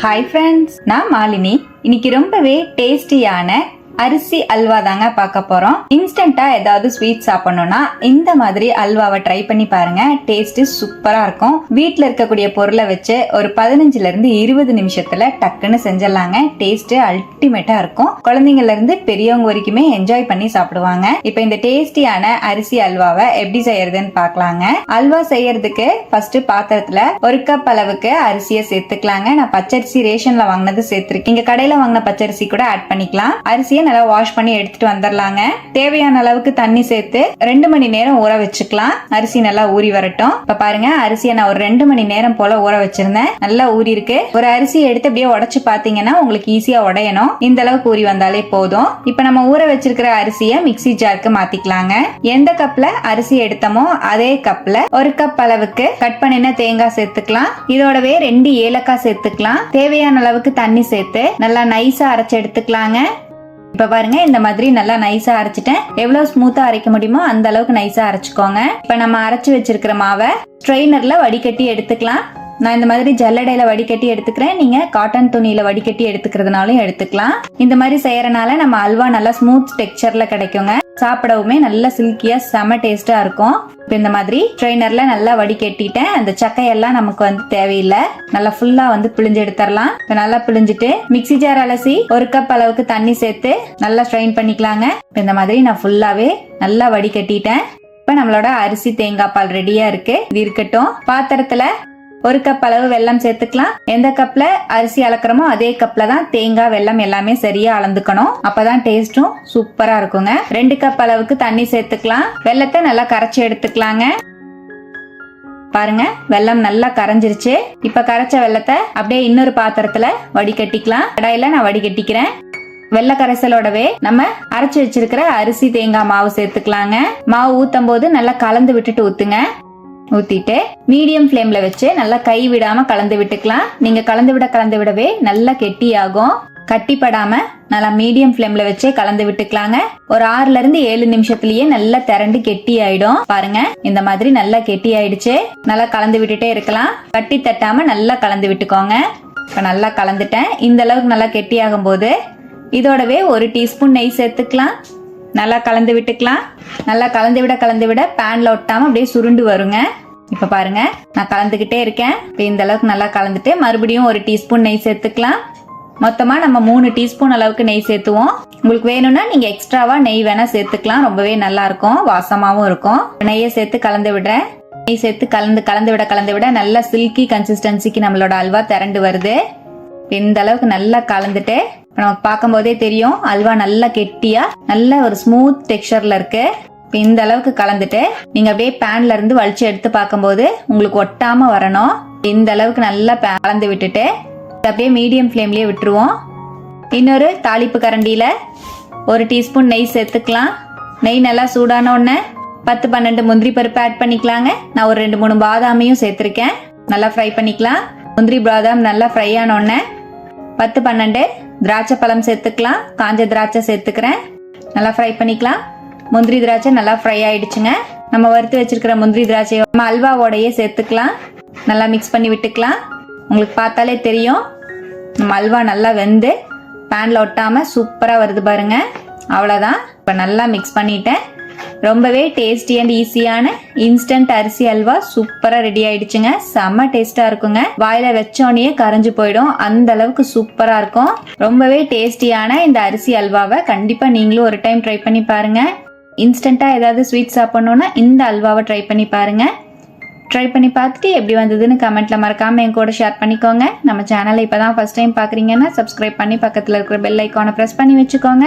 Hi friends நான் மாலினி. இன்னைக்கு ரொம்பவே டேஸ்டியான அரிசி அல்வா தாங்க பார்க்க போறோம். இன்ஸ்டண்ட்டாக ஏதாவது ஸ்வீட் சாப்பிடணும்னா இந்த மாதிரி அல்வாவை ட்ரை பண்ணி பாருங்க. டேஸ்ட் சூப்பரா இருக்கும். வீட்டில் இருக்கக்கூடிய பொருளை வச்சு ஒரு பதினஞ்சுல இருந்து இருபது நிமிஷத்துல டக்குன்னு செஞ்சிடலாங்க. டேஸ்ட் அல்டிமேட்டா இருக்கும். குழந்தைங்கள்ல இருந்து பெரியவங்க வரைக்குமே என்ஜாய் பண்ணி சாப்பிடுவாங்க. இப்போ இந்த டேஸ்டியான அரிசி அல்வாவை எப்படி செய்யறதுன்னு பார்க்கலாங்க. அல்வா செய்யறதுக்கு ஃபர்ஸ்ட் பாத்திரத்துல ஒரு கப் அளவுக்கு அரிசியை சேர்த்துக்கலாங்க. நான் பச்சரிசி ரேஷன்ல வாங்கினது சேர்த்துருக்கேன். இங்க கடையில வாங்கின பச்சரிசி கூட ஆட் பண்ணிக்கலாம். அரிசியை நல்லா வாஷ் பண்ணி எடுத்துட்டு வந்துடலாங்க தேவையான அளவுக்கு தண்ணி சேர்த்து ரெண்டு மணி நேரம் ஊற வச்சுக்கலாம். அரிசி நல்லா ஊறி வரட்டும். இப்ப பாருங்க அரிசியை நான் ஒரு ரெண்டு மணி நேரம் போல ஊற வச்சிருந்தேன். நல்லா ஊறி இருக்கு. ஒரு அரிசியை எடுத்து அப்படியே உடச்சு பாத்தீங்கன்னா உங்களுக்கு ஈஸியா உடையணும். இந்த அளவுக்கு ஊறி வந்தாலே போதும். இப்ப நம்ம ஊற வச்சிருக்கிற அரிசியை மிக்ஸி ஜாருக்கு மாத்திக்கலாங்க. எந்த கப்ல அரிசி எடுத்தோமோ அதே கப்ல ஒரு கப் அளவுக்கு கட் பண்ணின தேங்காய் சேர்த்துக்கலாம். இதோடவே ரெண்டு ஏலக்காய் சேர்த்துக்கலாம். தேவையான அளவுக்கு தண்ணி சேர்த்து நல்லா நைஸா அரைச்சு எடுத்துக்கலாங்க. இப்ப பாருங்க இந்த மாதிரி நல்லா நைஸா அரைச்சிட்டேன். எவ்வளவு ஸ்மூத்தா அரைக்க முடியுமோ அந்த அளவுக்கு நைஸா அரைச்சுக்கோங்க. இப்ப நம்ம அரைச்சு வச்சிருக்கிற மாவை ஸ்ட்ரெயினர்ல வடிகட்டி எடுத்துக்கலாம். நான் இந்த மாதிரி ஜல்லடையில வடிகட்டி எடுத்துக்கிறேன். நீங்க காட்டன் துணியில வடிகட்டி எடுத்துக்கிறதுனாலும் எடுத்துக்கலாம். இந்த மாதிரி செய்யறனால நம்ம அல்வா நல்லா ஸ்மூத் டெக்ஸ்சர்ல கிடைக்குங்க. சாப்பிடவுமே நல்லா சில்கியா செம டேஸ்டா இருக்கும். இப்போ இந்த மாதிரி ட்ரைனர்ல நல்லா வடிகட்டிட்டேன். அந்த சக்கையெல்லாம் நமக்கு வந்து தேவையில்லை. நல்லா ஃபுல்லா வந்து பிழிஞ்சு எடுத்துடலாம் இப்போ நல்லா பிழிஞ்சிட்டு மிக்ஸி ஜார் அலசி ஒரு கப் அளவுக்கு தண்ணி சேர்த்து நல்லா ஸ்ட்ரெயின் பண்ணிக்கலாங்க. இப்போ இந்த மாதிரி நான் ஃபுல்லாவே நல்லா வடிகட்டிட்டேன். இப்போ நம்மளோட அரிசி தேங்காய் பால் ரெடியா இருக்கு. இது இருக்கட்டும். பாத்திரத்துல ஒரு கப் அளவு வெல்லம் சேர்த்துக்கலாம். எந்த கப்ல அரிசி அளக்குறோமோ அதே கப்ல தான் தேங்காய் வெல்லம் எல்லாமே சரியா அளந்துக்கணும். அப்பதான் டேஸ்டும் சூப்பரா இருக்குங்க. ரெண்டு கப் அளவுக்கு தண்ணி சேர்த்துக்கலாம். வெல்லத்தை நல்லா கரைச்சி எடுத்துக்கலாங்க. பாருங்க வெல்லம் நல்லா கரைஞ்சிருச்சு. இப்ப கரைச்ச வெல்லத்தை அப்படியே இன்னொரு பாத்திரத்துல வடிகட்டிக்கலாம். கடாயில நான் வடிகட்டிக்கிறேன். வெள்ளை கரைசலோடவே நம்ம அரைச்சு வச்சிருக்கிற அரிசி தேங்காய் மாவு சேர்த்துக்கலாங்க. மாவு ஊத்தும் போது நல்லா கலந்து விட்டுட்டு ஊத்துங்க. ஊத்திட்டு மீடியம் ஃப்ளேம்ல வச்சு நல்லா கை விடாம கலந்து விட்டுக்கலாம். நீங்க கலந்து விட கலந்து விடவே நல்லா கெட்டியாகும். கட்டிப்படாம நல்லா மீடியம் ஃப்ளேம்ல வச்சே கலந்து விட்டுக்கலாங்க. ஒரு ஆறுல இருந்து ஏழு நிமிஷத்துலயே நல்லா திரண்டு கெட்டி ஆயிடும் பாருங்க இந்த மாதிரி நல்லா கெட்டி ஆயிடுச்சு நல்லா கலந்து விட்டுட்டே இருக்கலாம். கட்டி தட்டாம நல்லா கலந்து விட்டுக்கோங்க. இப்ப நல்லா கலந்துட்டேன். இந்த அளவுக்கு நல்லா கெட்டி ஆகும் போது இதோடவே ஒரு டீஸ்பூன் நெய் சேர்த்துக்கலாம். நல்லா கலந்து விட்டுக்கலாம். நல்லா கலந்து விட கலந்து விட பேன்ல ஒட்டாம அப்படியே சுருண்டு வருங்க. இப்ப பாருங்க நான் கலந்துகிட்டே இருக்கேன். இப்போ இந்த அளவுக்கு நல்லா கலந்துட்டு மறுபடியும் ஒரு டீஸ்பூன் நெய் சேர்த்துக்கலாம். மொத்தமா நம்ம மூணு டீஸ்பூன் அளவுக்கு நெய் சேர்த்துவோம். உங்களுக்கு வேணும்னா நீங்க எக்ஸ்ட்ராவா நெய் வேணா சேர்த்துக்கலாம். ரொம்பவே நல்லா இருக்கும் வாசமாவும் இருக்கும். நெய்யை சேர்த்து கலந்து விடுறேன். நெய் சேர்த்து கலந்து கலந்து விட கலந்து விட நல்லா சில்கி கன்சிஸ்டன்சிக்கு நம்மளோட அல்வா திரண்டு வருது. இந்த அளவுக்கு நல்லா கலந்துட்டு நமக்கு பார்க்கும்போதே தெரியும் அல்வா நல்லா கெட்டியா நல்ல ஒரு ஸ்மூத் டெக்ஸ்டர்ல இருக்கு. இந்த அளவுக்கு கலந்துட்டு நீங்க அப்படியே பேன்ல இருந்து வலிச்சு எடுத்து பார்க்கும்போது உங்களுக்கு ஒட்டாம வரணும். இந்த அளவுக்கு நல்லா கலந்து விட்டுட்டு அப்படியே மீடியம் ஃப்ளேம்லயே விட்டுருவோம். இன்னொரு தாளிப்பு கரண்டியில ஒரு டீஸ்பூன் நெய் சேர்த்துக்கலாம். நெய் நல்லா சூடான உடனே பத்து பன்னெண்டு முந்திரி பருப்பு ஆட் பண்ணிக்கலாங்க. நான் ஒரு ரெண்டு மூணு பாதாமையும் சேர்த்துருக்கேன். நல்லா ஃப்ரை பண்ணிக்கலாம். முந்திரி பாதாம் நல்லா ஃப்ரை ஆன உடனே பத்து பன்னெண்டு திராட்சை பழம் சேர்த்துக்கலாம். காஞ்ச திராட்சை சேர்த்துக்கிறேன். நல்லா ஃப்ரை பண்ணிக்கலாம். முந்திரி திராட்சை நல்லா ஃப்ரை ஆயிடுச்சுங்க. நம்ம வறுத்து வச்சிருக்கிற முந்திரி திராட்சையை நம்ம அல்வாவோடையே சேர்த்துக்கலாம். நல்லா மிக்ஸ் பண்ணி விட்டுக்கலாம். உங்களுக்கு பார்த்தாலே தெரியும். நம்ம அல்வா நல்லா வெந்து பேனில் ஒட்டாமல் சூப்பராக வருது பாருங்க. அவ்வளோதான் இப்போ நல்லா மிக்ஸ் பண்ணிட்டேன். ரொம்பவே டேஸ்டி அண்ட் ஈஸியான இன்ஸ்டன்ட் அரிசி அல்வா சூப்பராக ரெடி ஆயிடுச்சுங்க. செம்ம டேஸ்ட்டாக இருக்குங்க. வாயில வச்சோடனே கரைஞ்சு போயிடும். அந்த அளவுக்கு சூப்பராக இருக்கும். ரொம்பவே டேஸ்டியான இந்த அரிசி அல்வாவை கண்டிப்பாக நீங்களும் ஒரு டைம் ட்ரை பண்ணி பாருங்க. இன்ஸ்டண்ட்டாக ஏதாவது ஸ்வீட் சாப்பிட்ணுன்னா இந்த அல்வாவை ட்ரை பண்ணி பாருங்க. ட்ரை பண்ணி பார்த்துட்டு எப்படி வந்ததுன்னு கமெண்ட்ல மறக்காம என் கூட ஷேர் பண்ணிக்கோங்க. நம்ம சேனலை இப்பதான் ஃபர்ஸ்ட் டைம் பாக்குறீங்கன்னா சப்ஸ்கிரைப் பண்ணி பக்கத்துல இருக்கிற பெல் ஐக்கானை ப்ரெஸ் பண்ணி வச்சுக்கோங்க.